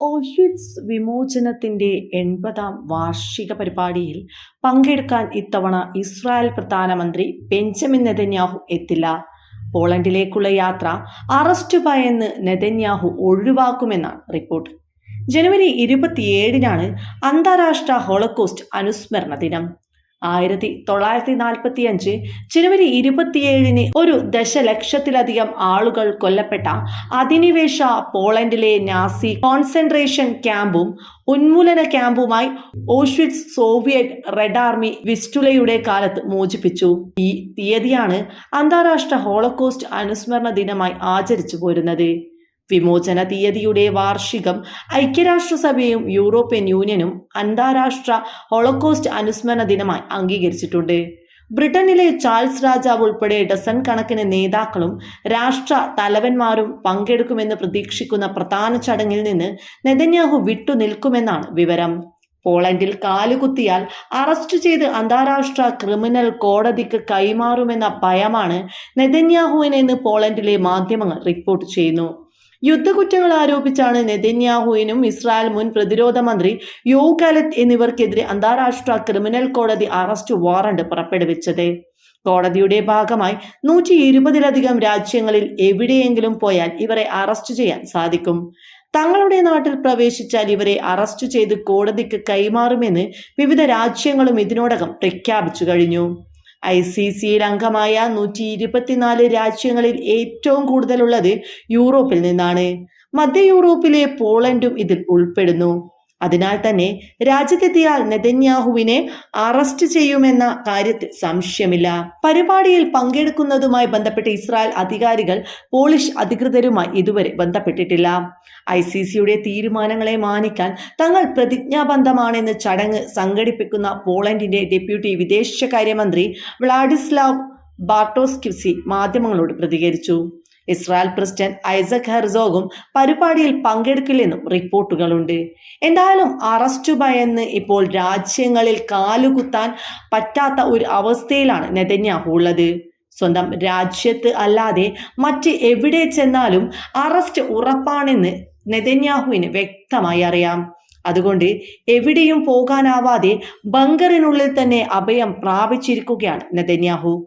Auschwitz വിമോചനത്തിന്റെ എൺപതാം വാർഷിക പരിപാടിയിൽ പങ്കെടുക്കാൻ ഇത്തവണ ഇസ്രായേൽ പ്രധാനമന്ത്രി ബെഞ്ചമിൻ നെതന്യാഹു എത്തില്ല. പോളണ്ടിലേക്കുള്ള യാത്ര അറസ്റ്റ് ഭയന്ന് നെതന്യാഹു ഒഴിവാക്കുമെന്നാണ് റിപ്പോർട്ട്. ജനുവരി ഇരുപത്തിയേഴിനാണ് അന്താരാഷ്ട്ര ഹോളോകോസ്റ്റ് അനുസ്മരണ ദിനം. ആയിരത്തി തൊള്ളായിരത്തി നാൽപ്പത്തി അഞ്ച് ജനുവരി ഇരുപത്തിയേഴിന് ഒരു ദശലക്ഷത്തിലധികം ആളുകൾ കൊല്ലപ്പെട്ട അധിനിവേശ പോളണ്ടിലെ നാസി കോൺസെൻട്രേഷൻ ക്യാമ്പും ഉന്മൂലന ക്യാമ്പുമായി ഓഷ്വിറ്റ്സ് സോവിയറ്റ് റെഡ് ആർമി വിസ്റ്റുലയുടെ കാലത്ത് മോചിപ്പിച്ചു. ഈ തീയതിയാണ് അന്താരാഷ്ട്ര ഹോളോകോസ്റ്റ് അനുസ്മരണ ദിനമായി ആചരിച്ചു പോരുന്നത്. വിമോചന തീയതിയുടെ വാർഷികം ഐക്യരാഷ്ട്രസഭയും യൂറോപ്യൻ യൂണിയനും അന്താരാഷ്ട്ര ഹോളോകോസ്റ്റ് അനുസ്മരണ ദിനമായി അംഗീകരിച്ചിട്ടുണ്ട്. ബ്രിട്ടനിലെ ചാൾസ് രാജാവ് ഉൾപ്പെടെ ഡസൺ കണക്കിന് നേതാക്കളും രാഷ്ട്ര തലവന്മാരും പങ്കെടുക്കുമെന്ന് പ്രതീക്ഷിക്കുന്ന പ്രധാന ചടങ്ങിൽ നിന്ന് നെതന്യാഹു വിട്ടുനിൽക്കുമെന്നാണ് വിവരം. പോളണ്ടിൽ കാലുകുത്തിയാൽ അറസ്റ്റ് ചെയ്ത് അന്താരാഷ്ട്ര ക്രിമിനൽ കോടതിക്ക് കൈമാറുമെന്ന ഭയമാണ് നെതന്യാഹുവിനെന്ന് പോളണ്ടിലെ മാധ്യമങ്ങൾ റിപ്പോർട്ട് ചെയ്യുന്നു. യുദ്ധകുറ്റങ്ങൾ ആരോപിച്ചാണ് നെതന്യാഹുവിനും ഇസ്രായേൽ മുൻ പ്രതിരോധ മന്ത്രി യോ കാലറ്റ് എന്നിവർക്കെതിരെ അന്താരാഷ്ട്ര ക്രിമിനൽ കോടതി അറസ്റ്റ് വാറണ്ട് പുറപ്പെടുവിച്ചത്. കോടതിയുടെ ഭാഗമായി നൂറ്റി ഇരുപതിലധികം രാജ്യങ്ങളിൽ എവിടെയെങ്കിലും പോയാൽ ഇവരെ അറസ്റ്റ് ചെയ്യാൻ സാധിക്കും. തങ്ങളുടെ നാട്ടിൽ പ്രവേശിച്ചാൽ ഇവരെ അറസ്റ്റ് ചെയ്ത് കോടതിക്ക് കൈമാറുമെന്ന് വിവിധ രാജ്യങ്ങളും ഇതിനോടകം പ്രഖ്യാപിച്ചു കഴിഞ്ഞു. ഐ സി സിയിൽ അംഗമായ നൂറ്റി ഇരുപത്തിനാല് രാജ്യങ്ങളിൽ ഏറ്റവും കൂടുതലുള്ളത് യൂറോപ്പിൽ നിന്നാണ്. മധ്യ യൂറോപ്പിലെ പോളണ്ടും ഇതിൽ ഉൾപ്പെടുന്നു. അതിനാൽ തന്നെ രാജ്യത്തെത്തിയാൽ നെതന്യാഹുവിനെ അറസ്റ്റ് ചെയ്യുമെന്ന കാര്യത്തിൽ സംശയമില്ല. പരിപാടിയിൽ പങ്കെടുക്കുന്നതുമായി ബന്ധപ്പെട്ട് ഇസ്രായേൽ അധികാരികൾ പോളിഷ് അധികൃതരുമായി ഇതുവരെ ബന്ധപ്പെട്ടിട്ടില്ല. ഐ സി സിയുടെ തീരുമാനങ്ങളെ മാനിക്കാൻ തങ്ങൾ പ്രതിജ്ഞാബദ്ധമാണെന്ന് ചടങ്ങ് സംഘടിപ്പിക്കുന്ന പോളണ്ടിന്റെ ഡെപ്യൂട്ടി വിദേശകാര്യമന്ത്രി വ്ളാഡിസ്ലാവ് ബാർട്ടോസ്കിസി മാധ്യമങ്ങളോട് പ്രതികരിച്ചു. ഇസ്രായേൽ പ്രസിഡന്റ് ഐസക് ഹെർസോഗും പരിപാടിയിൽ പങ്കെടുക്കില്ലെന്നും റിപ്പോർട്ടുകളുണ്ട്. എന്തായാലും അറസ്റ്റ് ഭയന്ന് ഇപ്പോൾ രാജ്യങ്ങളിൽ കാലുകുത്താൻ പറ്റാത്ത ഒരു അവസ്ഥയിലാണ് നെതന്യാഹു ഉള്ളത്. സ്വന്തം രാജ്യത്ത് അല്ലാതെ മറ്റ് എവിടെ ചെന്നാലും അറസ്റ്റ് ഉറപ്പാണെന്ന് നെതന്യാഹുവിന് വ്യക്തമായി അറിയാം. അതുകൊണ്ട് എവിടെയും പോകാനാവാതെ ബങ്കറിനുള്ളിൽ തന്നെ അഭയം പ്രാപിച്ചിരിക്കുകയാണ് നെതന്യാഹു.